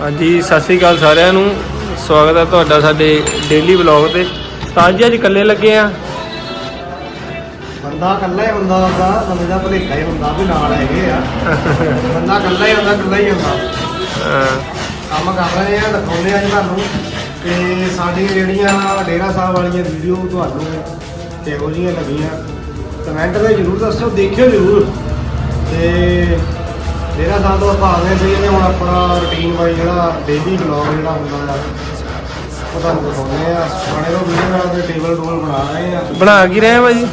ਹਾਂਜੀ ਸਤਿ ਸ੍ਰੀ ਅਕਾਲ ਸਾਰਿਆਂ ਨੂੰ। ਸਵਾਗਤ ਹੈ ਤੁਹਾਡਾ ਸਾਡੇ ਡੇਲੀ ਵਲੌਗ ਤੇ। ਤਾਂ ਅੱਜ ਅੱਜ ਇਕੱਲੇ ਲੱਗੇ ਆ। ਬੰਦਾ ਇਕੱਲਾ ਹੀ ਹੁੰਦਾ ਹੁੰਦਾ ਬੰਦੇ ਦਾ ਭਲੇਖਾ ਹੀ ਹੁੰਦਾ ਵੀ ਨਾਲ ਹੈਗੇ ਆ। ਬੰਦਾ ਇਕੱਲਾ ਹੀ ਹੁੰਦਾ ਇਕੱਲਾ ਹੀ ਹੁੰਦਾ। ਕੰਮ ਕਰ ਰਹੇ ਆ ਦਿਖਾਉਂਦੇ ਆ ਜੀ ਤੁਹਾਨੂੰ। ਤੇ ਸਾਡੀਆਂ ਜਿਹੜੀਆਂ ਡੇਰਾ ਸਾਹਿਬ ਵਾਲੀਆਂ ਵੀਡੀਓ ਤੁਹਾਨੂੰ ਕਿਹੋ ਜਿਹੀਆਂ ਲੱਗੀਆਂ। ਕਮੈਂਟ ਵਿੱਚ ਜ਼ਰੂਰ ਦੱਸੋ ਦੇਖਿਓ ਜ਼ਰੂਰ। ਤੇ ਡੇਰਾ ਸਾਹਿਬ ਤੋਂ ਗਏ ਸੀ ਤੇ ਹੁਣ ਆਪਣਾ ਰੁਟੀਨ ਵਾਈ ਜਿਹੜਾ ਡੇਲੀ ਵਲੌਗ ਜਿਹੜਾ ਹੁੰਦਾ ਆ ਉਹ ਤੁਹਾਨੂੰ ਦਿਖਾਉਂਦੇ ਆ। ਬਣੇ ਤੋਂ ਵੀਡੀਓ ਨਾਲ ਤੇ ਟੇਬਲ ਟੂਲ ਬਣਾ ਰਹੇ ਆ। ਬਣਾ ਕੀ ਰਹੇ ਆ ਭਾਜੀ?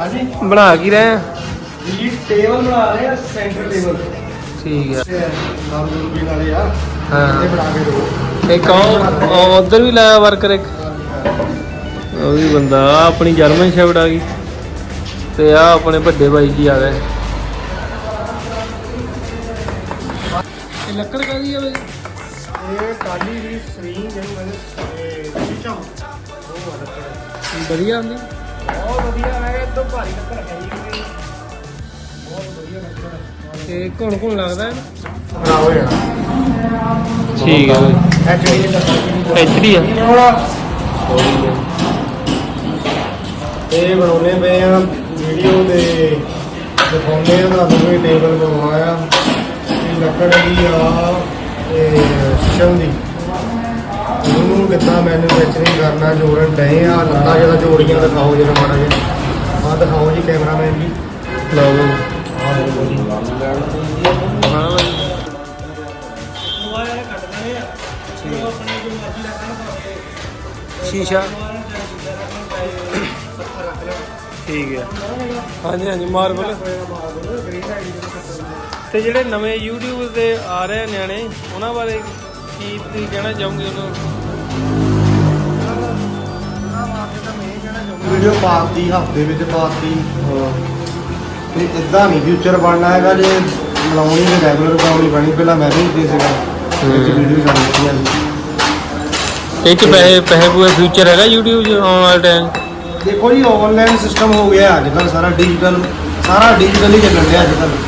ਹਾਂਜੀ। ਬਣਾ ਕੀ ਰਹੇ ਆ? ਜੀ ਟੇਬਲ ਬਣਾ ਰਹੇ ਆ ਸੈਂਟਰ ਟੇਬਲ ਠੀਕ ਆ। ਨਾਮ ਦੂਰਬੀਨ ਵਾਲੇ ਆ। ਹਾਂ। ਇਹ ਬਣਾ ਕੇ ਦਿਓ। ਇੱਕ ਉਧਰ ਵੀ ਲਾਇਆ ਵਰਕਰ ਇੱਕ। ਉਹ ਵੀ ਬੰਦਾ ਆਪਣੀ ਜਰਮਨ ਸ਼ੈਫਟ ਆ ਗਈ। ਤੇ ਆ ਆਪਣੇ ਵੱਡੇ ਭਾਈ ਜੀ ਆ ਗਏ। ਲੱਕੜ ਕਾਦੀ ਆ ਭਾਈ ਇਹ ਕਾਲੀ ਦੀ ਸਕਰੀਨ ਜਿਹੜੀ ਮੈंने ਸ਼ੀਸ਼ਾ ਉਹ ਲੱਕੜ। ਵਧੀਆ ਹੁੰਦੀ? ਬਹੁਤ ਵਧੀਆ ਹੈ ਇਦੋਂ ਭਾਰੀ ਲੱਕੜ ਹੈ ਜੀ ਬਹੁਤ ਵਧੀਆ ਲੱਕੜ ਹੈ ਤੇ ਘੁਣ ਘੁਣ ਲੱਗਦਾ ਹੈ ਬਣਾ ਹੋ ਜਾਣਾ। ਠੀਕ ਹੈ ਐਚਡੀ ਦੇ ਲੱਕੜ ਐਚਡੀ ਆ। ਇਹ ਬਣਾਉਣੇ ਪਏ ਆ ਵੀਡੀਓ ਦੇ ਦਿਖਾਉਂਦੇ ਆ ਤੁਹਾਨੂੰ ਵੀ ਟੇਬਲ ਬਣਾਉਣਾ ਆ ਇਹ ਲੱਕੜ ਆ ਇਹ ਸ਼ੀਸ਼ਮ ਦੀ। ਉਹਨੂੰ ਕਿੱਦਾਂ ਮੈਨੂਫੈਕਚਰਿੰਗ ਕਰਨਾ ਜੋੜਨ ਡਏ ਆ ਲੱਤਾਂ ਜਿਹੜਾ ਜੋੜੀਆਂ ਦਿਖਾਓ ਜਰਾ ਮਾੜਾ ਜਿਹਾ। ਆ ਦਿਖਾਓ ਜੀ ਕੈਮਰਾਮੈਨ ਜੀ। ਲਓ ਆ ਦੇਖੋ ਜੀ। ਹਾਂ ਭਾਈ ਸ਼ੀਸ਼ਾ। ਠੀਕ ਹੈ। ਹਾਂਜੀ ਹਾਂਜੀ ਮਾਰਬਲ। ਤੇ ਜਿਹੜੇ ਨਵੇਂ YouTube ਤੇ ਆ ਰਹੇ ਨਿਆਣੇ ਉਹਨਾਂ ਬਾਰੇ ਕੀ ਤੁਸੀਂ ਕਹਿਣਾ ਚਾਹੋਗੇ ਉਹਨਾਂ? ਵੀਡੀਓ ਪਾਤੀ ਹਫ਼ਤੇ ਵਿੱਚ ਪਾਤੀ ਤੇ ਇਦਾਂ ਨਹੀਂ ਫਿਊਚਰ ਬਣਨਾ ਹੈਗਾ ਜੇ ਮਲਾਉਣੀ ਤੇ ਰੈਗੂਲਰ ਬਣਾਉਣੀ ਬਣੀ ਪਹਿਲਾਂ ਮੈਂ ਵੀ ਇੱਥੇ ਸੀਗਾ ਵਿੱਚ। ਵੀਡੀਓ ਚੱਲ ਰਹੀਆਂ ਸੀ ਇਹ ਚ ਪੈਸੇ ਪੈਸੇ ਪੂਰੇ ਫਿਊਚਰ ਹੈਗਾ YouTube 'ਚ ਆਉਣ ਵਾਲੇ ਟਾਈਮ ਦੇਖੋ ਜੀ ਆਨਲਾਈਨ ਸਿਸਟਮ ਹੋ ਗਿਆ ਅੱਜ ਕੱਲ੍ਹ ਸਾਰਾ ਡਿਜੀਟਲ ਸਾਰਾ ਡਿਜੀਟਲ ਹੀ ਚੱਲਣ ਰਿਹਾ ਅੱਜ ਕੱਲ੍ਹ।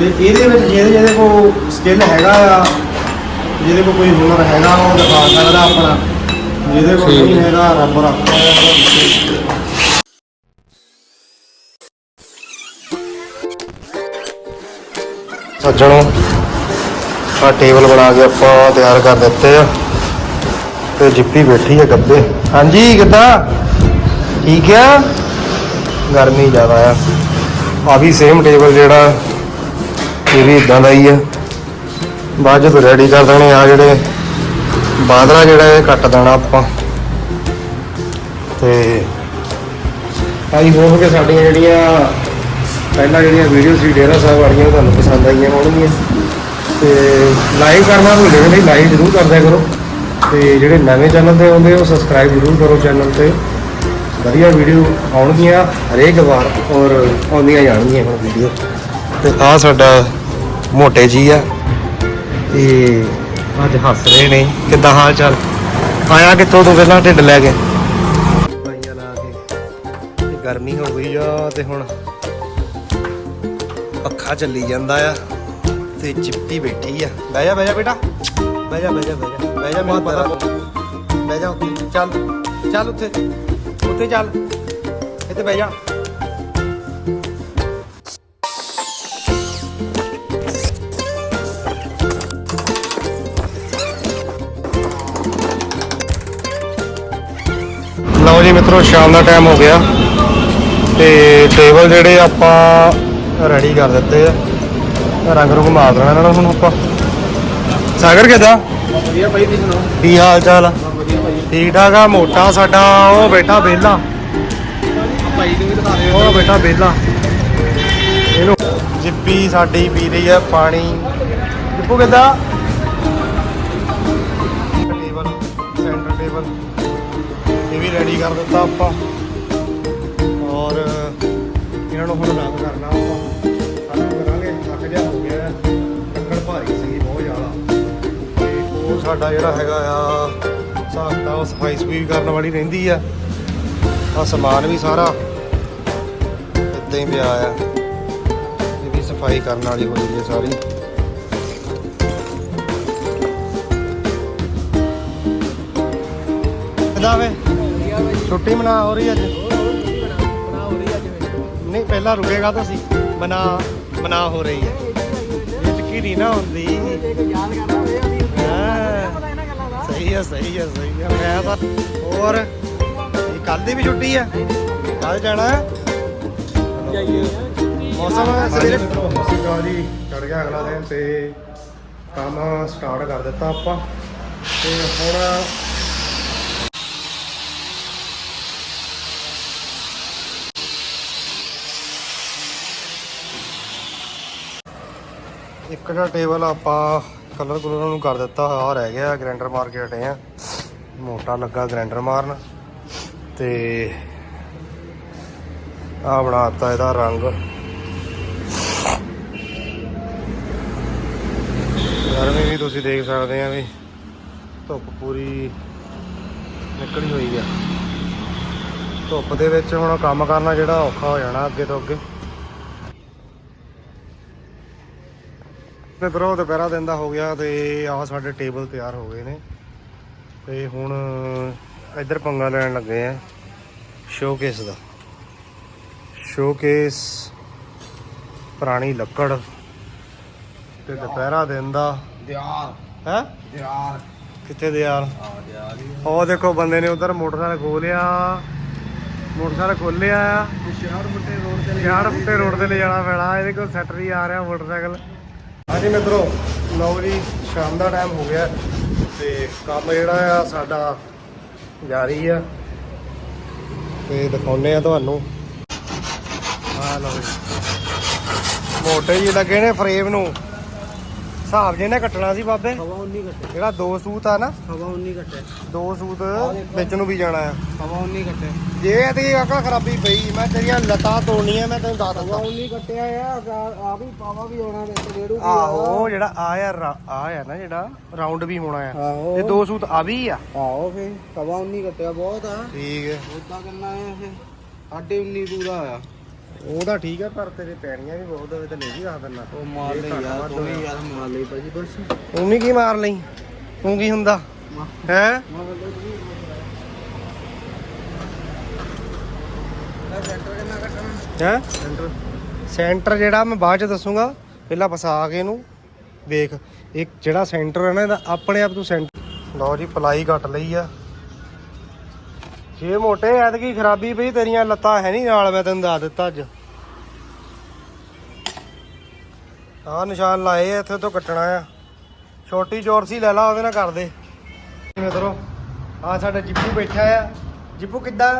ਤੇ ਇਹਦੇ ਵਿੱਚ ਜਿਹਦੇ ਜਿਹਦੇ ਕੋ ਸਕਿੱਲ ਹੈਗਾ ਆ ਜਿਹਦੇ ਕੋ ਕੋਈ ਹੁਨਰ ਹੈਗਾ ਉਹ ਦਿਖਾ ਸਕਦਾ ਆਪਣਾ। ਜਿਹਦੇ ਠੀਕ। ਨਹੀਂ। ਹੈਗਾ ਰੱਬ ਰੱਖਦਾ ਸੱਜਣੋ ਆ ਟੇਬਲ ਬਣਾ ਕੇ ਆਪਾਂ ਤਿਆਰ ਕਰ ਦਿੱਤੇ ਆ। ਤੇ ਜਿੱਪੀ ਬੈਠੀ ਹੈ ਗੱਬੇ। ਹਾਂਜੀ ਕਿੱਦਾਂ? ਠੀਕ ਆ? ਗਰਮੀ ਜ਼ਿਆਦਾ ਆ। ਆ ਵੀ ਸੇਮ ਟੇਬਲ ਜਿਹੜਾ ਇਹ ਵੀ ਇਦਾਂ ਦਾ ਹੀ ਆ। ਬਾਅਦ ਜਦੋਂ ਰੈਡੀ ਕਰ ਦੇਣੇ ਆ ਜਿਹੜੇ ਬਾਦਰਾ ਜਿਹੜਾ ਇਹ ਕੱਟ ਦੇਣਾ ਆਪਾਂ। ਤੇ ਭਾਈ ਹੋਪ ਕਿ ਸਾਡੀਆਂ ਜਿਹੜੀਆਂ ਪਹਿਲਾਂ ਜਿਹੜੀਆਂ ਵੀਡੀਓ ਸੀ, ਡੇਰਾ ਸਾਹਿਬ ਵਾਲੀਆਂ ਉਹ ਤੁਹਾਨੂੰ ਪਸੰਦ ਆਈਆਂ ਹੋਣਗੀਆਂ। ਤੇ ਲਾਈਕ ਕਰਨਾ ਭੁੱਲਿਓ ਨਹੀਂ ਲਾਈਕ ਜ਼ਰੂਰ ਕਰਦਿਆ ਕਰੋ। ਤੇ ਜਿਹੜੇ ਨਵੇਂ ਚੈਨਲ ਤੇ ਆਉਂਦੇ, ਉਹ ਸਬਸਕ੍ਰਾਈਬ ਜ਼ਰੂਰ ਕਰੋ ਚੈਨਲ ਤੇ। ਵਧੀਆ ਵੀਡੀਓ ਆਉਣਗੀਆਂ ਹਰੇਕ ਵਾਰ ਔਰ ਆਉਂਦੀਆਂ ਜਾਣਗੀਆਂ ਹੁਣ ਵੀਡੀਓ ਤੇ ਆ ਸਾਡਾ ਮੋਟੇ ਜੀ ਆ। ਇਹ ਅੱਜ ਹੱਸ ਰਹੇ ਨੇ। ਕਿੱਦਾਂ ਹਾਲ ਚਾਲ? ਆਇਆ ਕਿੱਥੋਂ ਤੂੰ ਪਹਿਲਾਂ ਢਿੱਡ ਲੈ ਕੇ? ਬਾਈਆਂ ਲਾ ਕੇ। ਤੇ ਗਰਮੀ ਹੋ ਗਈ ਆ ਤੇ ਹੁਣ ਪੱਖਾ ਚੱਲੀ ਜਾਂਦਾ ਆ। ਤੇ ਚਿੱਪੀ ਬੈਠੀ ਆ। ਬਹਿ ਜਾ ਬਹਿ ਜਾ ਬੇਟਾ। ਬਹਿ ਜਾ ਬਹਿ ਜਾ ਬਹਿ ਜਾ। ਬਹਿ ਜਾ, ਮੈਨੂੰ ਪਤਾ। ਬਹਿ ਜਾ ਉੱਥੇ। ਚੱਲ ਚੱਲ ਉੱਥੇ। ਉੱਥੇ ਚੱਲ। ਇੱਥੇ ਬਹਿ ਜਾ। ਲਓ ਜੀ ਮਿੱਤਰੋ ਸ਼ਾਮ ਦਾ ਟਾਈਮ ਹੋ ਗਿਆ। ਤੇ ਟੇਬਲ ਜਿਹੜੇ ਆਪਾਂ ਰੈਡੀ ਕਰ ਦਿੱਤੇ ਆ। ਰੰਗ ਰੁੰਗ ਮਾਰ ਦੇਣਾ ਇਹਨਾਂ ਨੂੰ ਹੁਣ ਆਪਾਂ। ਸਾਗਰ ਕਿਦਾਂ? ਵਧੀਆ ਭਾਈ ਤੁਸੀਂ ਸੁਣਾਓ? ਕੀ ਹਾਲ ਚਾਲ ਆ? ਠੀਕ ਠਾਕ ਆ? ਮੋਟਾ ਸਾਡਾ ਉਹ ਬੈਠਾ ਵਿਹਲਾ। ਭਾਈ ਨੂੰ ਵੀ ਦਿਖਾ ਦਿਓ। ਉਹ ਬੈਠਾ ਵਿਹਲਾ। ਇਹਨੂੰ ਜਿੱਪੀ ਸਾਡੀ ਪੀ ਰਹੀ ਆ ਪਾਣੀ। ਜਿੱਪੂ ਕਿਦਾਂ? ਵੀ ਰੈਡੀ ਕਰ ਦਿੱਤਾ ਆਪਾਂ। ਔਰ ਇਹਨਾਂ ਨੂੰ ਹੁਣ ਰੰਗ ਕਰਨਾ ਆਪਾਂ। ਸਾਨੂੰ ਕਰਾਂਗੇ ਥੱਕ ਜਾ ਹੋ ਗਿਆ। ਲੱਕੜ ਭਾਰੀ ਸੀ ਬਹੁਤ ਜ਼ਿਆਦਾ। ਤੇ ਉਹ ਸਾਡਾ ਜਿਹੜਾ ਹੈਗਾ ਆ ਸਾਖਤਾ ਉਹ ਸਫ਼ਾਈ ਸਵੀਪ ਕਰਨ ਵਾਲੀ ਰਹਿੰਦੀ ਆ। ਆ ਸਮਾਨ ਵੀ ਸਾਰਾ ਇਦਾਂ ਹੀ ਪਿਆ ਆ। ਇਹ ਵੀ ਸਫ਼ਾਈ ਕਰਨ ਵਾਲੀ ਹੋਈ ਹੈ ਸਾਰੀ। ਕਿਦਾਂ ਛੁੱਟੀ ਮਨਾ ਹੋ ਰਹੀ ਅੱਜ। ਨਹੀਂ ਪਹਿਲਾਂ ਰੁਕੇਗਾ ਤਾਂ ਸੀ। ਮਨਾ ਮਨਾ ਹੋ ਰਹੀ ਹੈ। ਵਿੱਚ ਕੀ ਨਹੀਂ ਨਾ ਹੁੰਦੀ? ਹਾਂ। ਸਹੀ ਹੈ ਸਹੀ ਹੈ ਸਹੀ ਹੈ। ਮੈਂ ਤਾਂ ਹੋਰ ਇਹ ਕੱਲ ਦੀ ਵੀ ਛੁੱਟੀ ਹੈ। ਕੱਲ ਜਾਣਾ ਹੈ। ਮੌਸਮ ਸਵੇਰੇ? ਸਿਕਾ ਜੀ। ਚੜ ਗਿਆ ਅਗਲਾ ਦਿਨ ਤੇ ਕੰਮ ਸਟਾਰਟ ਕਰ ਦਿੱਤਾ ਆਪਾਂ। ਤੇ ਹੁਣ ਇੱਕ ਦਾ ਟੇਬਲ ਆਪਾਂ ਕਲਰ ਕਲਰ ਨੂੰ ਕਰ ਦਿੱਤਾ ਆ ਰਹਿ ਗਿਆ ਗ੍ਰਾਈਂਡਰ ਮਾਰ ਕੇ ਹਟੇ ਆ। ਮੋਟਾ ਲੱਗਾ ਗ੍ਰਾਈਂਡਰ ਮਾਰਨ। ਤੇ ਆ ਬਣਾਤਾ ਇਹਦਾ ਰੰਗ। ਗਰਮੀ ਵੀ ਤੁਸੀਂ ਦੇਖ ਸਕਦੇ ਆ ਵੀ, ਧੁੱਪ ਪੂਰੀ ਨਿਕਲੀ ਹੋਈ ਆ। ਧੁੱਪ ਦੇ ਵਿੱਚ ਹੁਣ ਕੰਮ ਕਰਨਾ ਜਿਹੜਾ ਔਖਾ ਹੋ ਜਾਣਾ ਅੱਗੇ ਤੋਂ ਅੱਗੇ। ਮਿੱਤਰੋ ਦੁਪਹਿਰਾ ਦਿਨ ਦਾ ਹੋ ਗਿਆ ਤੇ ਆਹ ਸਾਡੇ ਟੇਬਲ ਤਿਆਰ ਹੋ ਗਏ ਨੇ। ਤੇ ਹੁਣ ਇੱਧਰ ਪੰਗਾ ਲੈਣ ਲੱਗੇ ਆ ਸ਼ੋਕੇਸ ਦਾ। ਸ਼ੋਕੇਸ ਪੁਰਾਣੀ ਲੱਕੜ ਤੇ ਦੁਪਹਿਰਾ ਦਿਨ ਦਾ। ਦਿਆਰ ਹੈ? ਦਿਆਰ ਕਿੱਥੇ ਦੇ ਯਾਰ ਆ ਦਿਆਰ ਹੀ ਉਹ ਦੇਖੋ ਬੰਦੇ ਨੇ ਉਧਰ ਮੋਟਰਸਾਈਕਲ ਖੋਲਿਆ ਮੋਟਰਸਾਈਕਲ ਖੋਲਿਆ। ਆ ਸ਼ਹਿਰ ਮੁੱਟੇ ਰੋਡ ਤੇ ਯਾਰ ਉੱਤੇ ਰੋਡ ਤੇ ਲੈ ਜਾਣਾ ਪੈਣਾ ਇਹਦੇ ਕੋਲ ਸੈਟਰੀ ਆ ਰਿਹਾ ਮੋਟਰਸਾਈਕਲ। ਹਾਂਜੀ ਮਿੱਤਰੋ, ਲਓ ਜੀ, ਸ਼ਾਮ ਦਾ ਟਾਈਮ ਹੋ ਗਿਆ ਤੇ ਕੰਮ ਜਿਹੜਾ ਆ ਸਾਡਾ ਜਾਰੀ ਆ। ਤੇ ਦਿਖਾਉਨੇ ਆ ਤੁਹਾਨੂੰ। ਆ ਲਓ ਜੀ। ਮੋਟੇ ਜੀ ਲੱਗੇ ਨੇ ਫਰੇਮ ਨੂੰ। ਹਿਸਾਬ ਜੇ ਨੇ ਕੱਟਣਾ ਸੀ ਬਾਬੇ। ਹਵਾ 19 ਘੱਟੇ ਜਿਹੜਾ ਦੋ ਸੂਤ ਆ ਨਾ ਹਵਾ 19 ਘੱਟੇ ਦੋ ਸੂਤ ਵਿੱਚ ਨੂੰ ਵੀ ਜਾਣਾ ਆ। ਹਵਾ 19 ਘੱਟੇ ਜੇ ਇਹਦੀ ਅਕਲ ਖਰਾਬੀ ਪਈ ਮੈਂ ਤੇਰੀਆਂ ਲੱਤਾਂ ਤੋੜਨੀਆਂ ਮੈਂ ਤੈਨੂੰ ਦੱਸ ਹਵਾ ਦਿੰਦਾ 19 ਘੱਟਿਆ ਆ ਆ ਵੀ ਪਾਵਾ ਵੀ ਆਉਣਾ ਵਿੱਚ ਰੇੜੂ ਵੀ ਆਹੋ ਜਿਹੜਾ ਆ ਆ ਆ ਆ ਨਾ ਜਿਹੜਾ ਰਾਉਂਡ ਵੀ ਹੋਣਾ ਆ। ਇਹ ਦੋ ਸੂਤ ਆ ਵੀ ਆ। ਆਹੋ ਫੇ ਹਵਾ 19 ਘੱਟਿਆ ਬਹੁਤ ਆ। ਠੀਕ ਹੈ ਉਦਾਂ ਕਿੰਨਾ ਆ ਸਾਢੇ 19 ਪੂਰਾ ਆ। ਉਹਦਾ ਠੀਕ ਹੈ ਪਰ ਤੇਰੇ ਪੈਣੀਆਂ ਵੀ ਬਹੁਤ ਹੋਵੇ ਤੇ ਲੈ ਵੀ ਰੱਖ ਦਿੰਦਾ। ਉਹ ਮਾਰ ਲਈ ਘੱਟ ਯਾਰ ਤੂੰ ਵੀ। ਯਾਰ ਮਾਰ ਲਈ ਭਾਜੀ ਬਸ। ਤੂੰ ਵੀ ਕੀ ਮਾਰ ਲਈ? ਤੂੰ ਕੀ ਹੁੰਦਾ? ਹੈ? ਤੂੰ ਹੈ? ਸੈਂਟਰ। ਜਿਹੜਾ ਮੈਂ ਬਾਅਦ ਚ ਦੱਸੂਗਾ ਪਹਿਲਾਂ ਫਸਾ ਕੇ ਇਹਨੂੰ ਵੇਖ। ਇੱਕ ਜਿਹੜਾ ਸੈਂਟਰ ਹੈ ਨਾ ਇਹਦਾ ਆਪਣੇ ਆਪ ਤੂੰ ਸੈਂਟਰ। ਲਓ ਜੀ ਪਲਾਈ ਕੱਟ ਲਈ ਆ। ਜੇ ਮੋਟੇ ਐਤਕੀ ਖਰਾਬੀ ਪਈ, ਤੇਰੀਆਂ ਲੱਤਾਂ ਹੈ ਨਹੀਂ ਨਾਲ, ਮੈਂ ਤੈਨੂੰ ਦੱਸ ਦਿੱਤਾ ਅੱਜ। ਆਹ ਨਿਸ਼ਾਨ ਲਾਏ ਇੱਥੇ ਤੋਂ ਕੱਟਣਾ ਆ। ਛੋਟੀ ਚੋਰਸੀ ਲੈ ਲਾ, ਉਹਦੇ ਨਾਲ ਕਰ ਦੇ। ਮਿੱਤਰੋ ਆ ਸਾਡਾ ਜਿੱਪੂ ਬੈਠਾ ਆ। ਜਿੱਪੂ, ਕਿੱਦਾਂ?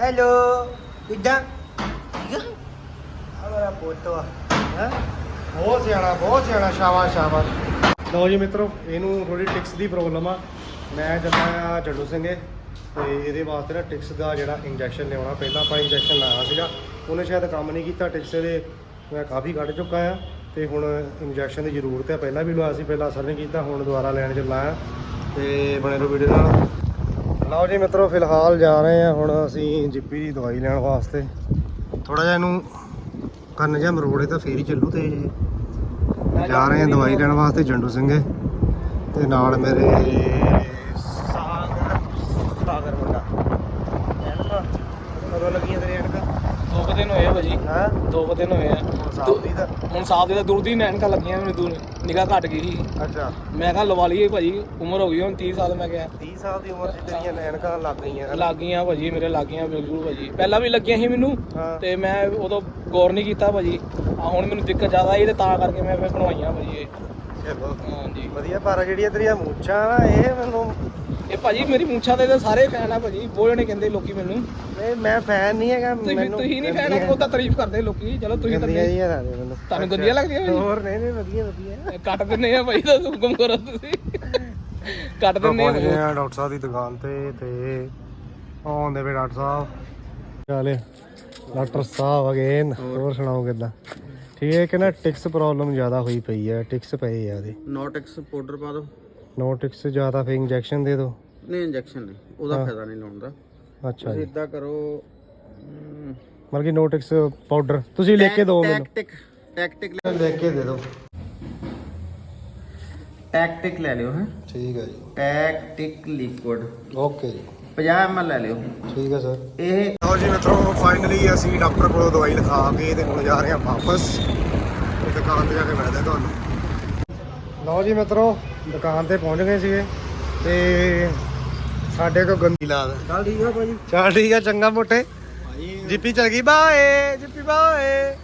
ਹੈਲੋ, ਕਿੱਦਾਂ? ਠੀਕ ਆ? ਮੇਰਾ ਪੁੱਤ ਵਾ, ਹੈ? ਬਹੁਤ ਸਿਆਣਾ ਬਹੁਤ ਸਿਆਣਾ, ਸ਼ਾਬਾਸ਼ ਸ਼ਾਬਾਸ਼। ਲਓ ਜੀ ਮਿੱਤਰੋ, ਇਹਨੂੰ ਥੋੜੀ ਟਿਕਸ ਦੀ ਪ੍ਰੋਬਲਮ ਆ। ਮੈਂ ਚੱਲਾ ਆ ਜੱਡੂ ਸਿੰਘੇ ਤੇ ਇਹਦੇ ਵਾਸਤੇ ਨਾ ਟਿਕਸ ਦਾ ਜਿਹੜਾ ਇੰਜੈਕਸ਼ਨ ਲਿਆਉਣਾ, ਪਹਿਲਾਂ ਆਪਾਂ ਇੰਜੈਕਸ਼ਨ ਲਾਇਆ ਸੀਗਾ, ਉਹਨੇ ਸ਼ਾਇਦ ਕੰਮ ਨਹੀਂ ਕੀਤਾ, ਟਿਕਸ ਦੇ ਮੈਂ ਕਾਫੀ ਕੱਢ ਚੁੱਕਾ ਆ ਤੇ ਹੁਣ ਇੰਜੈਕਸ਼ਨ ਦੀ ਜ਼ਰੂਰਤ ਹੈ ਪਹਿਲਾਂ ਵੀ ਲਵਾਇਆ ਸੀ, ਪਹਿਲਾਂ ਅਸਰ ਨਹੀਂ ਕੀਤਾ, ਹੁਣ ਦੁਬਾਰਾ ਲੈਣ ਚੱਲਾ ਆ। ਤੇ ਬਣੇ ਰਹੋ ਵੀਡੀਓ ਨਾਲ। ਲਓ ਜੀ ਮਿੱਤਰੋ, ਫਿਲਹਾਲ ਜਾ ਰਹੇ ਆ, ਹੁਣ ਅਸੀਂ ਜਿੱਪੀ ਦੀ ਦਵਾਈ ਲੈਣ ਵਾਸਤੇ। ਥੋੜਾ ਜਿਹਾ ਇਹਨੂੰ ਕੰਨ ਜਿਹਾ ਮਰੋੜੇ ਤਾਂ ਫੇਰ ਹੀ ਚੱਲੂ ਤੇ ਇਹ। ਜਾ ਰਹੇ ਆ ਦਵਾਈ ਲੈਣ ਵਾਸਤੇ ਜੰਡੂ ਸਿੰਘੇ ਤੇ ਨਾਲ ਮੇਰੇ ਸਾਗਰ ਸਾਗਰ ਮੁੰਡਾ ਐਨਕਾ ਕਦੋਂ ਲੱਗੀਆਂ ਤੇਰੇ ਐਨਕਾ ਦੋ ਕੁ ਦਿਨ ਹੋਏ ਆ ਭਾਜੀ ਹੈ? ਦੋ ਕੁ ਦਿਨ ਹੋਏ ਆ। ਦਾ ਹੁਣ ਸਾਫ਼ ਦੇ ਤਾਂ ਦੂਰ ਦੀ ਐਨਕਾਂ ਲੱਗੀਆਂ ਮੈਨੂੰ ਦੂਰ ਨਿਗਾਹ ਘਟ ਗਈ ਸੀ। ਅੱਛਾ। ਮੈਂ ਕਿਹਾ ਲਵਾ ਲਈਏ ਭਾਜੀ ਉਮਰ ਹੋ ਗਈ ਹੁਣ 30 ਸਾਲ ਮੈਂ ਕਿਹਾ। 30 ਸਾਲ ਦੀ ਉਮਰ 'ਚ ਤੇਰੀਆਂ ਲੱਗ ਗਈਆਂ। ਲੱਗ ਗਈਆਂ ਭਾਜੀ ਮੇਰੇ ਲੱਗ ਗਈਆਂ ਬਿਲਕੁਲ ਭਾਜੀ। ਪਹਿਲਾਂ ਵੀ ਲੱਗੀਆਂ ਸੀ ਮੈਨੂੰ ਹਾਂ। ਤੇ ਮੈਂ ਉਦੋਂ ਗੌਰ ਨਹੀਂ ਕੀਤਾ ਭਾਜੀ। ਆ ਹੁਣ ਮੈਨੂੰ ਦਿੱਕਤ ਜ਼ਿਆਦਾ ਆਈ ਤੇ ਤਾਂ ਕਰਕੇ ਮੈਂ ਫਿਰ ਬਣਵਾਈਆਂ ਭਾਜੀ ਇਹ। ਚਲੋ। ਹਾਂਜੀ। ਵਧੀਆ ਪਰ ਜਿਹੜੀਆਂ ਤੇਰੀਆਂ ਮੂਛਾਂ ਨਾ ਇਹ ਮੈਨੂੰ ਇਹ ਭਾਜੀ ਮੇਰੀ ਮੁੱਛਾਂ ਦੇ ਤਾਂ ਸਾਰੇ ਫੈਨ ਆ ਭਾਜੀ ਬਹੁਤ ਜਣੇ ਕਹਿੰਦੇ ਲੋਕੀ ਮੈਨੂੰ। ਨਹੀਂ ਮੈਂ ਫੈਨ ਨਹੀਂ ਹੈਗਾ ਤੁਸੀਂ ਮੈਨੂੰ ਤੁਸੀਂ ਨਹੀਂ ਫੈਨ ਉਹ ਤਾਂ ਤਾਰੀਫ ਕਰਦੇ ਲੋਕੀ ਚਲੋ ਤੁਸੀਂ ਤਾਂ ਜਿਹੀਆਂ ਲੱਗਦੀਆਂ ਮੈਨੂੰ। ਤੁਹਾਨੂੰ ਗੰਦੀਆਂ ਲੱਗਦੀਆਂ ਭਾਜੀ? ਹੋਰ ਨਹੀਂ ਨਹੀਂ ਵਧੀਆ ਵਧੀਆ। ਕੱਟ ਦਿੰਨੇ ਆ ਭਾਈ ਦਾ ਹੁਕਮ ਕਰੋ ਤੁਸੀਂ। ਕੱਟ ਦਿੰਨੇ ਆ ਡਾਕਟਰ ਸਾਹਿਬ ਦੀ ਦੁਕਾਨ ਤੇ ਤੇ ਆਉਂਦੇ ਵੇ ਡਾਕਟਰ ਸਾਹਿਬ। ਚਾਲੇ ਡਾਕਟਰ ਸਾਹਿਬ ਅਗੇਨ ਹੋਰ ਸੁਣਾਓ ਕਿੱਦਾਂ? ਠੀਕ ਹੈ ਕਿ ਨਾ ਟਿਕਸ ਪ੍ਰੋਬਲਮ ਜ਼ਿਆਦਾ ਹੋਈ ਪਈ ਹੈ ਟਿਕਸ ਪਏ ਆ ਉਹਦੇ। ਨੋਟਿਕਸ ਪਾਊਡਰ ਪਾ ਦੋ ਨੋ ਟਿਕਸ ਜ਼ਿਆਦਾ ਫੇ ਇੰਜੈਕਸ਼ਨ ਦੇ ਦਿਓ। ਨਹੀਂ ਇੰਜੈਕਸ਼ਨ ਨਹੀਂ। ਉਹਦਾ ਫਾਇਦਾ ਨਹੀਂ ਲਾਉਣ ਦਾ। ਅੱਛਾ ਤੁਸੀਂ ਜੀ। ਇਦਾਂ ਕਰੋ ਮਤਲਬ ਕਿ ਨੋ ਟਿਕਸ ਪਾਊਡਰ ਤੁਸੀਂ ਲਿਖ ਕੇ ਦਿਓ ਮੈਨੂੰ। ਟੈਕਟਿਕ ਟੈਕਟਿਕ ਲਿਖ ਕੇ ਦੇ ਦਿਓ। ਟੈਕਟਿਕ ਲੈ ਲਿਓ ਹੈ। ਠੀਕ ਹੈ ਜੀ। Tactic liquid. ਓਕੇ ਜੀ। 50 ml ਲੈ ਲਿਓ। ਠੀਕ ਹੈ ਸਰ। ਇਹ ਲਓ ਜੀ ਮਿੱਤਰੋ ਫਾਈਨਲੀ ਅਸੀਂ ਡਾਕਟਰ ਕੋਲੋਂ ਦਵਾਈ ਲਿਖਾ ਕੇ ਤੇ ਹੁਣ ਜਾ ਰਹੇ ਹਾਂ ਵਾਪਸ। ਤੇ ਦੁਕਾਨ ਤੇ ਜਾ ਕੇ ਮਿਲਦੇ ਹਾਂ ਤੁਹਾਨੂੰ। ਲਓ ਜੀ ਮਿੱਤਰੋ ਦੁਕਾਨ ਤੇ ਪਹੁੰਚ ਗਏ ਸੀਗੇ ਤੇ ਸਾਡੇ ਕੋ ਗੰਦੀ ਲਾਦ ਚੱਲ ਠੀਕ ਆ ਭਾਜੀ। ਚਲ ਠੀਕ ਆ ਚੰਗਾ ਮੋਟੇ। ਜਿੱਪੀ ਚਲ ਗਈ ਬਾਏ ਜਿੱਪੀ ਬਾਏ।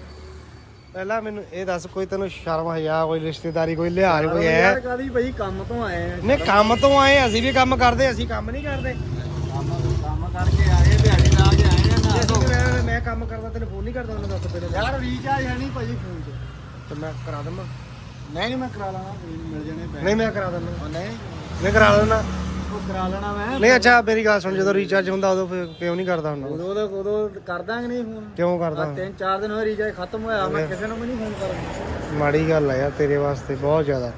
ਪਹਿਲਾਂ ਮੈਨੂੰ ਇਹ ਦੱਸ ਕੋਈ ਤੈਨੂੰ ਸ਼ਰਮ ਹਯਾ ਕੋਈ ਰਿਸ਼ਤੇਦਾਰੀ ਕੋਈ ਲਿਹਾਜ਼ ਕੋਈ ਹੈ ਕਾਦੀ ਭਾਈ ਕੰਮ ਤੋਂ ਆਏ ਆ ਨਹੀਂ ਕੰਮ ਤੋਂ ਆਏ ਅਸੀਂ ਵੀ ਕੰਮ ਕਰਦੇ ਅਸੀਂ ਕੰਮ ਨਹੀਂ ਕਰਦੇ। ਕੰਮ ਕੰਮ ਕਰਕੇ ਆਏ ਦਿਹਾੜੀ ਲਾ ਕੇ ਆਏ ਆ ਜੇ ਅਸੀਂ ਮੈਂ ਮੈਂ ਕੰਮ ਕਰਦਾ ਤੈਨੂੰ ਫੋਨ ਨਹੀਂ ਕਰਦਾ ਮੈਨੂੰ ਦੱਸ ਪਹਿਲੇ ਯਾਰ ਰੀਚਾਰਜ ਹੈ ਨਹੀਂ ਭਾਜੀ ਫੋਨ 'ਚ। ਤੇ ਮੈਂ ਕਰਾ ਦਵਾਂ। ਨਹੀਂ ਨਹੀਂ ਮੈਂ ਕਰਾ ਲਾਂਗਾ ਮਿਲ ਜਾਣੇ ਪੈਸੇ। ਨਹੀਂ ਮੈਂ ਕਰਾ ਦਿੰਦਾ। ਉਹ ਨਹੀਂ? ਮੈਂ ਕਰਾ ਦਿੰਦਾ। ਉਹ ਕਰਾ ਲੈਣਾ ਮੈਂ। ਨਹੀਂ ਅੱਛਾ ਮੇਰੀ ਗੱਲ ਸੁਣ ਜਦੋਂ ਰੀਚਾਰਜ ਹੁੰਦਾ ਉਦੋਂ ਫਿਰ ਕਿਉਂ ਨਹੀਂ ਕਰਦਾ ਹੁੰਦਾ? ਉਦੋਂ ਦਾ ਉਦੋਂ ਕਰ ਦਾਂਗੇ ਨਹੀਂ ਫੋਨ ਕਿਉਂ ਕਰਦਾ ਆਹ ਤਿੰਨ ਚਾਰ ਦਿਨ ਹੋਏ ਰੀਚਾਰਜ ਖਤਮ ਹੋਇਆ ਮੈਂ ਕਿਸੇ ਨੂੰ ਵੀ ਨਹੀਂ ਫੋਨ ਕਰਦਾ ਮਾੜੀ ਗੱਲ ਆ ਯਾਰ ਤੇਰੇ ਵਾਸਤੇ ਬਹੁਤ ਜ਼ਿਆਦਾ।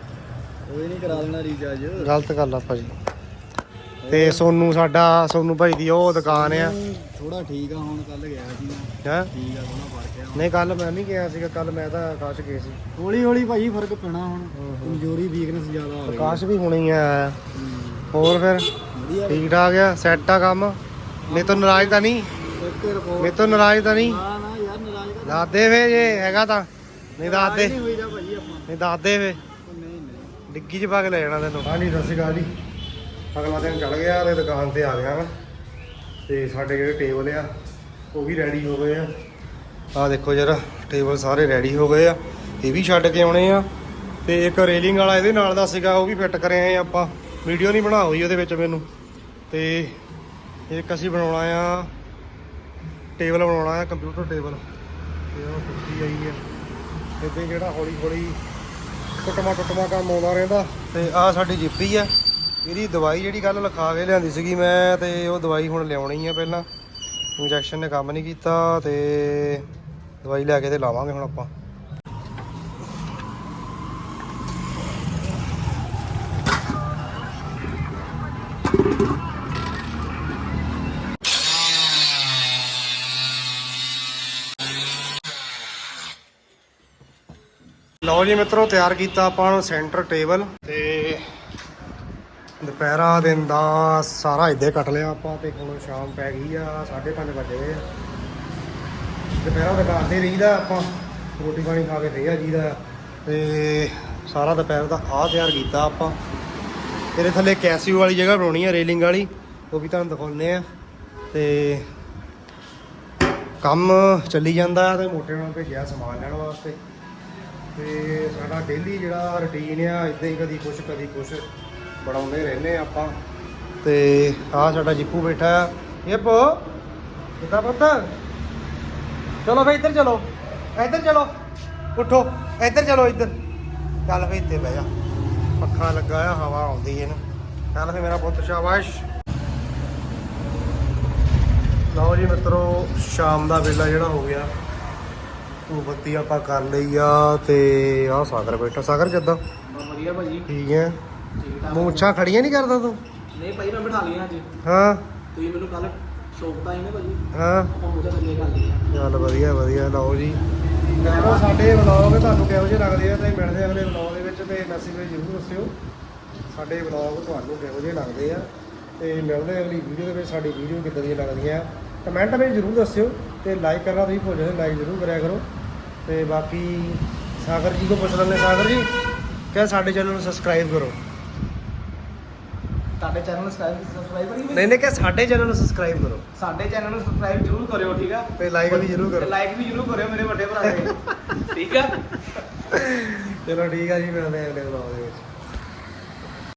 ਕੋਈ ਨਹੀਂ ਕਰਾ ਲੈਣਾ ਰੀਚਾਰਜ ਗਲਤ ਗੱਲ ਆ ਭਾਜੀ। ਤੇ ਸੋਨੂੰ ਸਾਡਾ ਸੋਨੂੰ ਭਾਈ ਦੀ ਉਹ ਦੁਕਾਨ ਆ। ਥੋੜਾ ਠੀਕ ਆ ਹੁਣ ਕੱਲ ਗਿਆ ਸੀ ਹੈ? ਠੀਕ ਆ ਥੋੜਾ ਫ਼ਰਕ ਆ ਨਹੀਂ ਕੱਲ ਮੈਂ ਨਹੀਂ ਗਿਆ ਸੀਗਾ ਕੱਲ ਮੈਂ ਤਾਂ ਆਕਾਸ਼ ਗਿਆ ਸੀ। ਹੌਲੀ ਹੌਲੀ ਭਾਜੀ ਫ਼ਰਕ ਪੈਣਾ ਹੁਣ। ਕਮਜ਼ੋਰੀ ਵੀਕਨੈਸ ਜ਼ਿਆਦਾ ਹੋ ਗਈ ਆਕਾਸ਼ ਵੀ ਹੁਣੇ ਹੀ। ਆਇਆ ਹੋਰ ਫਿਰ? ਠੀਕ ਠਾਕ ਆ ਸੈੱਟ ਆ ਕੰਮ? ਮੇਰੇ ਤੋਂ ਨਾਰਾਜ਼ ਤਾਂ ਨਹੀਂ। ਮੇਰੇ ਤੋਂ ਨਾਰਾਜ਼ ਤਾਂ ਨਹੀਂ। ਨਾ ਨਾ ਯਾਰ ਨਾਰਾਜ਼ ਦਾ ਦੱਸ ਦੇ ਵੇ ਜੇ ਹੈਗਾ ਤਾਂ। ਨਹੀਂ ਦੱਸ ਦੇ ਨਹੀਂ ਹੋਈਦਾ ਭਾਜੀ ਆਪਾਂ। ਨਹੀਂ ਦੱਸ ਦੇ ਨਹੀਂ ਨਹੀਂ। ਡਿੱਗੀ ਚ ਪਾ ਕੇ ਲੈ ਜਾਣਾ ਤੈਨੂੰ। ਸਤਿ ਸ਼੍ਰੀ ਅਕਾਲ ਜੀ। ਅਗਲਾ ਦਿਨ ਚੜ ਗਿਆ ਤੇ ਦੁਕਾਨ ਤੇ ਆ ਗਿਆ ਮੈਂ। ਤੇ ਸਾਡੇ ਜਿਹੜੇ ਟੇਬਲ ਆ, ਉਹ ਵੀ ਰੈਡੀ ਹੋ ਗਏ ਆ। ਆ ਦੇਖੋ ਜਰਾ, ਟੇਬਲ ਸਾਰੇ ਰੈਡੀ ਹੋ ਗਏ ਆ। ਇਹ ਵੀ ਛੱਡ ਕੇ ਆਉਣੇ ਆ। ਤੇ ਇੱਕ ਰੇਲਿੰਗ ਵਾਲਾ ਇਹਦੇ ਨਾਲ ਦਾ ਸੀਗਾ, ਉਹ ਵੀ ਫਿੱਟ ਕਰਿਆ ਆਏ ਆਪਾਂ। ਵੀਡੀਓ ਨਹੀਂ ਬਣਾ ਹੋਈ ਉਹਦੇ ਵਿੱਚ ਮੈਨੂੰ। ਤੇ ਇੱਕ ਅਸੀਂ ਬਣਾਉਣਾ ਆ, ਟੇਬਲ ਬਣਾਉਣਾ ਆ ਕੰਪਿਊਟਰ ਟੇਬਲ ਤੇ ਉਹ ਕੁਰਸੀ ਆਈ ਆ। ਇੱਦਾਂ ਜਿਹੜਾ ਹੌਲੀ ਹੌਲੀ ਟੁੱਟਮਾ ਟੁੱਟਮਾ ਕੰਮ ਆਉਂਦਾ ਰਹਿੰਦਾ। ਤੇ ਆ ਸਾਡੀ ਜਿੱਪੀ ਆ। ਇਹਦੀ ਦਵਾਈ ਜਿਹੜੀ ਕੱਲ ਲਿਖਾ ਕੇ ਲਿਆਂਦੀ ਸੀਗੀ ਮੈਂ ਤੇ ਉਹ ਦਵਾਈ ਹੁਣ ਲਿਆਉਣੀ ਆ ਪਹਿਲਾਂ। ਇੰਜੈਕਸ਼ਨ ਨੇ ਕੰਮ ਨਹੀਂ ਕੀਤਾ ਤੇ ਦਵਾਈ ਲੈ ਕੇ ਤੇ ਲਾਵਾਂਗੇ ਹੁਣ ਆਪਾਂ। ਲਓ ਜੀ ਮਿੱਤਰੋ, ਤਿਆਰ ਕੀਤਾ ਆਪਾਂ ਨੂੰ ਸੈਂਟਰ ਟੇਬਲ ਤੇ ਦੁਪਹਿਰਾ ਦਿਨ ਦਾ ਸਾਰਾ ਇੱਦੇ ਕੱਟ ਲਿਆ ਆਪਾਂ ਤੇ ਹੁਣ ਸ਼ਾਮ ਪੈ ਗਈ ਆ 5:30 ਵਜੇ ਆ। ਦੁਪਹਿਰਾ ਦੁਕਾਨ ਤੇ ਰਹੀਦਾ ਆਪਾਂ, ਰੋਟੀ ਪਾਣੀ ਖਾ ਕੇ ਫੇਰ ਆ ਜੀਦਾ ਤੇ ਸਾਰਾ ਦੁਪਹਿਰ ਦਾ ਆਹ ਤਿਆਰ ਕੀਤਾ ਆਪਾਂ। ਇਹਦੇ ਥੱਲੇ ਕੈਸੀਓ ਵਾਲੀ ਜਗ੍ਹਾ ਬਣਾਉਣੀ ਆ, ਰੇਲਿੰਗ ਵਾਲੀ, ਉਹ ਵੀ ਤੁਹਾਨੂੰ ਦਿਖਾਉਂਦੇ ਆ। ਤੇ ਕੰਮ ਚੱਲੀ ਜਾਂਦਾ ਤੇ ਮੋਟੇ ਨਾਲ ਭੇਜਿਆ ਸਮਾਨ ਲੈਣ ਵਾਸਤੇ। ਤੇ ਸਾਡਾ ਡੇਲੀ ਜਿਹੜਾ ਰੁਟੀਨ ਆ, ਇਦਾਂ ਹੀ ਕਦੀ ਕੁਛ ਕਦੀ ਕੁਛ। ਬਣਾਉਂਦੇ ਰਹਿੰਦੇ ਆ ਆਪਾਂ। ਤੇ ਆਹ ਸਾਡਾ ਜਿੱਪੂ ਬੈਠਾ ਆ। ਇਹ ਪੋ ਕਿੱਦਾਂ ਪੁੱਤ। ਚਲੋ ਫੇ ਇੱਧਰ ਚਲੋ। ਇੱਧਰ ਚਲੋ। ਉੱਠੋ। ਇੱਧਰ ਚਲੋ ਇੱਧਰ। ਚੱਲ ਫੇ ਇੱਥੇ ਬਹਿ ਜਾ। ਪੱਖਾ ਲੱਗਾ ਆ ਹਵਾ ਆਉਂਦੀ ਹੈ ਨਾ ਚੱਲ ਫੇ ਮੇਰਾ ਪੁੱਤ ਸ਼ਾਬਾਸ਼। ਲਓ ਜੀ ਮਿੱਤਰੋ ਸ਼ਾਮ ਦਾ ਵੇਲਾ ਜਿਹੜਾ ਹੋ ਗਿਆ। ਤੂੰ ਬੱਤੀ ਆਪਾਂ ਕਰ ਲਈ ਆ ਤੇ ਆਹ ਸਾਗਰ ਬੈਠਾ। ਸਾਗਰ ਕਿੱਦਾਂ? ਬਹੁਤ ਵਧੀਆ ਭਾਜੀ। ਠੀਕ ਹੈ। ਠੀਕ ਠਾਕ ਮੂੰਛਾਂ ਖੜੀਆਂ ਨਹੀਂ ਕਰਦਾ ਤੂੰ ਨਹੀਂ ਭਾਈ ਮੈਂ ਬਿਠਾ ਲਿਆ ਅੱਜ ਹਾਂ ਤੁਸੀਂ ਮੈਨੂੰ ਕੱਲ ਸ਼ੌਕ ਤਾਂ ਹੀ ਨਾ ਭਾਜੀ ਹਾਂ ਆਪਾਂ ਮੁਝੇ ਥੱਲੇ ਕਰ ਲਿਆ ਚੱਲ ਵਧੀਆ ਵਧੀਆ ਲਓ ਜੀ ਦੇਖੋ ਸਾਡੇ ਵਲੌਗ ਤੁਹਾਨੂੰ ਕਿਹੋ ਜਿਹੇ ਲੱਗਦੇ ਆ ਤੇ ਮਿਲਦੇ ਆ ਅਗਲੇ ਵਲੌਗ ਦੇ ਵਿੱਚ ਤੇ ਮੈਸੇਜ ਵਿੱਚ ਜ਼ਰੂਰ ਦੱਸਿਓ ਸਾਡੇ ਵਲੌਗ ਤੁਹਾਨੂੰ ਕਿਹੋ ਜਿਹੇ ਲੱਗਦੇ ਆ ਤੇ ਮਿਲਦੇ ਅਗਲੀ ਵੀਡੀਓ ਦੇ ਵਿੱਚ ਸਾਡੀ ਵੀਡੀਓ ਕਿੱਦਾਂ ਦੀਆਂ ਲੱਗਦੀਆਂ ਕਮੈਂਟ ਵਿੱਚ ਜ਼ਰੂਰ ਦੱਸਿਓ ਤੇ ਲਾਈਕ ਕਰਨਾ ਤੁਸੀਂ ਭੁੱਲ ਜਾਂਦੇ ਲਾਈਕ ਜ਼ਰੂਰ ਕਰਿਆ ਕਰੋ ਤੇ ਬਾਕੀ ਸਾਗਰ ਜੀ ਕੋ ਪੁੱਛ ਲੈਂਦੇ ਸਾਗਰ ਜੀ ਕਿ ਸਾਡੇ ਚੈਨਲ ਨੂੰ ਸਬਸਕ੍ਰਾਈਬ ਕਰੋ ਸਾਡੇ ਚੈਨਲ ਨੂੰ ਸਬਸਕ੍ਰਾਈਬ ਕਰੀ ਨਹੀਂ ਨਹੀਂ ਕਿ ਸਾਡੇ ਚੈਨਲ ਨੂੰ ਸਬਸਕ੍ਰਾਈਬ ਕਰੋ। ਸਾਡੇ ਚੈਨਲ ਨੂੰ ਸਬਸਕ੍ਰਾਈਬ ਜ਼ਰੂਰ ਕਰਿਓ ਠੀਕ ਆ? ਤੇ ਲਾਈਕ ਵੀ ਜ਼ਰੂਰ ਤੇ ਕਰੋ। ਲਾਈਕ ਵੀ ਜ਼ਰੂਰ ਕਰਿਓ ਮੇਰੇ ਵੱਡੇ ਭਰਾ ਦੇ। ਠੀਕ ਆ? ਚਲੋ ਠੀਕ ਆ ਜੀ ਮਿਲਦੇ ਆ ਅਗਲੇ ਵਲੌਗ ਦੇ ਵਿੱਚ।